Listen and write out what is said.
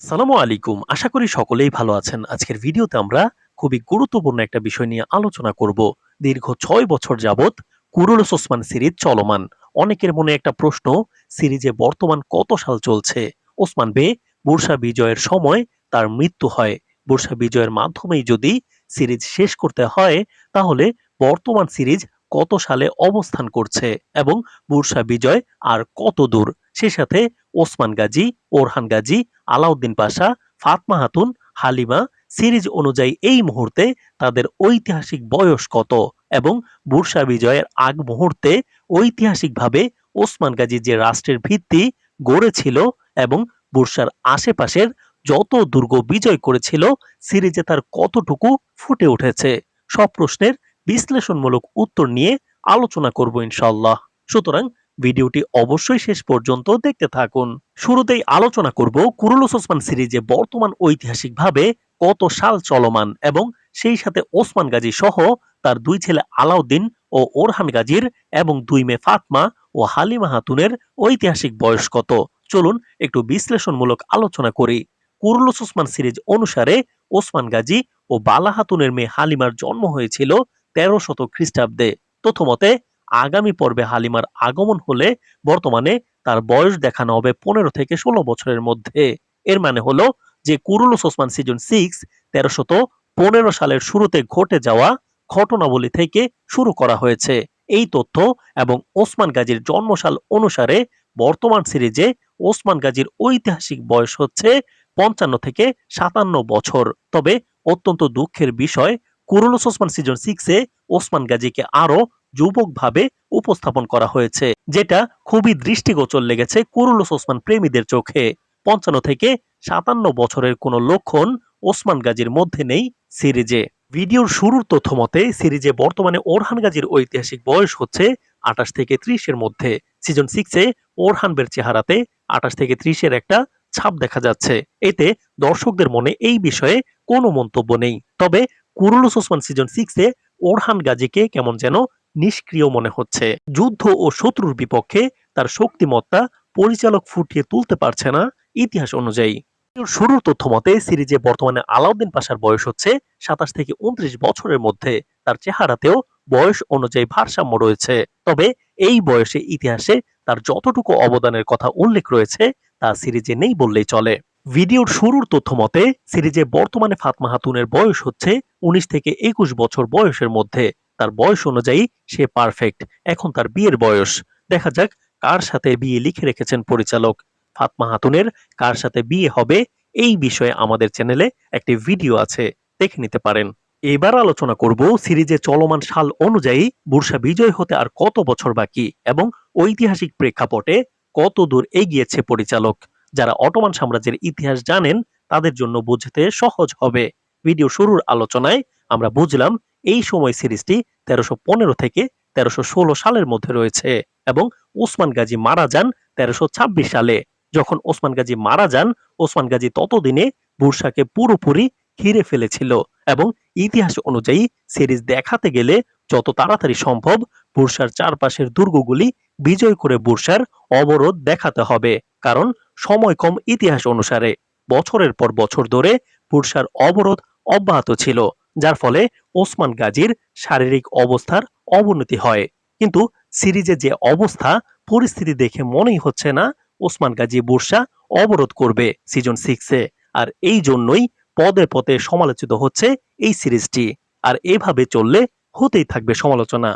সালামু আলাইকুম। আশা করি সকলেই ভালো আছেন। আজকের ভিডিওতে আমরা খুবই গুরুত্বপূর্ণ একটা বিষয় নিয়ে আলোচনা করব। দীর্ঘ ছয় বছর যাবত কুরুলস ওসমান সিরিজ চলমান। অনেকের মনে একটা প্রশ্ন, সিরিজে বর্তমান কত সাল চলছে? ওসমান বে, বুরসা বিজয়ের সময় তার মৃত্যু হয়। বুরসা বিজয়ের মাধ্যমেই যদি সিরিজ শেষ করতে হয়, তাহলে বর্তমান সিরিজ কত সালে অবস্থান করছে এবং বুরসা বিজয় আর কত দূর? সে সাথে Osman Gazi, Orhan Gazi, Alaeddin Pasha, Fatma Hatun, Halima, series অনুযায়ী এই মুহূর্তে তাদের ঐতিহাসিক বয়স কত এবং বুরসা বিজয়ের আগ মুহূর্তে ঐতিহাসিকভাবে ওসমান গাজী যে রাষ্ট্রের ভিত্তি গড়েছিল এবং বুরসার আশেপাশের যত দুর্গ বিজয় করেছিল, সিরিজে তার কতটুকু ফুটে উঠেছে? সব প্রশ্নের বিশ্লেষণমূলক উত্তর নিয়ে আলোচনা করব ইনশাল্লাহ সুতরাং ভিডিওটি অবশ্যই শেষ পর্যন্ত দেখতে থাকুন। শুরুতেই আলোচনা করব কুরুলুস ওসমান সিরিজে বর্তমান ঐতিহাসিকভাবে কত সাল চলমান এবং সেই সাথে ওসমান গাজী সহ তার দুই ছেলে আলাউদ্দিন ও ওরহান গাজীর এবং দুই মেয়ে ফাতমা ও হালিমা হাতুনের ঐতিহাসিক বয়স কত? চলুন একটু বিশ্লেষণমূলক আলোচনা করি। কুরুলুস ওসমান সিরিজ অনুসারে ওসমান গাজী ও বালা হাতুনের মেয়ে হালিমার জন্ম হয়েছিল তেরো শত খ্রিস্টাব্দে। প্রথমতে আগামী পর্বে হালিমার আগমন হলে বর্তমানে তার বয়স দেখানো হবে পনেরো থেকে ষোলো বছরের মধ্যে। এর মানে হলো যে কুরুলুস ওসমান সিজন সিক্স তেরোশত পনেরো সালের শুরুতে ঘটে যাওয়া ঘটনাবলী থেকে শুরু করা হয়েছে। এই তথ্য এবং ওসমান গাজীর জন্মসাল অনুসারে বর্তমান সিরিজে ওসমান গাজীর ঐতিহাসিক বয়স হচ্ছে পঞ্চান্ন থেকে সাতান্ন বছর। তবে অত্যন্ত দুঃখের বিষয় কুরুলুস ওসমান সিজন সিক্সে ওসমান গাজীকে আরও যুবকভাবে উপস্থাপন করা হয়েছে, যেটা খুবই দৃষ্টিগোচর লেগেছে কুরুলুস ওসমান প্রেমীদের চোখে। পঞ্চান্ন থেকে সাতান্ন বছরের কোনো লক্ষণ ওসমান গাজীর মধ্যে নেই সিরিজে। ভিডিওর শুরুর তথ্য মতে, সিরিজে বর্তমানে ওরহান গাজীর ঐতিহাসিক বয়স হচ্ছে আঠাশ থেকে ত্রিশের মধ্যে। সিজন সিক্সে ওরহানবের চেহারাতে আঠাশ থেকে ত্রিশের একটা ছাপ দেখা যাচ্ছে। এতে দর্শকদের মনে এই বিষয়ে কোনো মন্তব্য নেই। তবে কুরুলুস ওসমান সিজন সিক্সে ওরহান গাজীকে কেমন যেন নিষ্ক্রিয় মনে হচ্ছে। যুদ্ধ ও শত্রুর বিপক্ষে তার শক্তিমত্তা পরিচালক ফুটিয়ে তুলতে পারছে না ইতিহাস অনুযায়ী। শুরুর তথ্য মতে সিরিজে বর্তমানে আলাউদ্দিন পাশার বয়স হচ্ছে সাতাশ থেকে উনত্রিশ বছরের মধ্যে। তার চেহারাতেও বয়স অনুযায়ী ভারসাম্য রয়েছে। তবে এই বয়সে ইতিহাসে তার যতটুকু অবদানের কথা উল্লেখ রয়েছে, তা সিরিজে নেই বললেই চলে। ভিডিওর শুরুর তথ্য মতে সিরিজে বর্তমানে ফাতমা হাতুনের বয়স হচ্ছে উনিশ থেকে একুশ বছর বয়সের মধ্যে। তার বয়স অনুযায়ী সে পারফেক্ট এখন তার বিয়ের বয়স। দেখা যাক কার সাথে বিয়ে লিখে রেখেছেন পরিচালক। ফাতমা হাতুনের কার সাথে বিয়ে হবে এই বিষয়ে আমাদের চ্যানেলে একটি ভিডিও আছে, দেখে নিতে পারেন। এবার আলোচনা করব সিরিজে চলমান সাল অনুযায়ী বুরসা বিজয় হতে আর কত বছর বাকি এবং ঐতিহাসিক প্রেক্ষাপটে কত দূর এগিয়েছে পরিচালক। যারা অটোমান সাম্রাজ্যের ইতিহাস জানেন তাদের জন্য বুঝতে সহজ হবে। ভিডিও শুরুর আলোচনায় আমরা বুঝলাম এই সময় সিরিজটি তেরোশো পনেরো থেকে তেরোশো ষোলো সালের মধ্যে রয়েছে এবং ওসমান গাজী মারা যান তেরোশো ছাব্বিশ সালে। যখন ওসমান গাজী মারা যান, ওসমান গাজী ততদিনে বুরসাকে পুরোপুরি ঘিরে ফেলেছিল এবং ইতিহাস অনুযায়ী সিরিজ দেখাতে গেলে যত তাড়াতাড়ি সম্ভব বুরসার চারপাশের দুর্গগুলি বিজয় করে বুরসার অবরোধ দেখাতে হবে, কারণ সময় কম ইতিহাস অনুসারে। বছরের পর বছর ধরে বুরসার অবরোধ অব্যাহত ছিল। যার ফলে ওসমান গাজীর শারীরিক অবস্থার অবনতি হয়। কিন্তু সিরিজে যে অবস্থা, পরিস্থিতি দেখে মনেই হচ্ছে না ওসমান গাজী বুরসা অবরোধ করবে সিজন সিক্সে। আর এই জন্যই পদে পদে সমালোচিত হচ্ছে এই সিরিজটি। আর এভাবে চললে হতেই থাকবে সমালোচনা।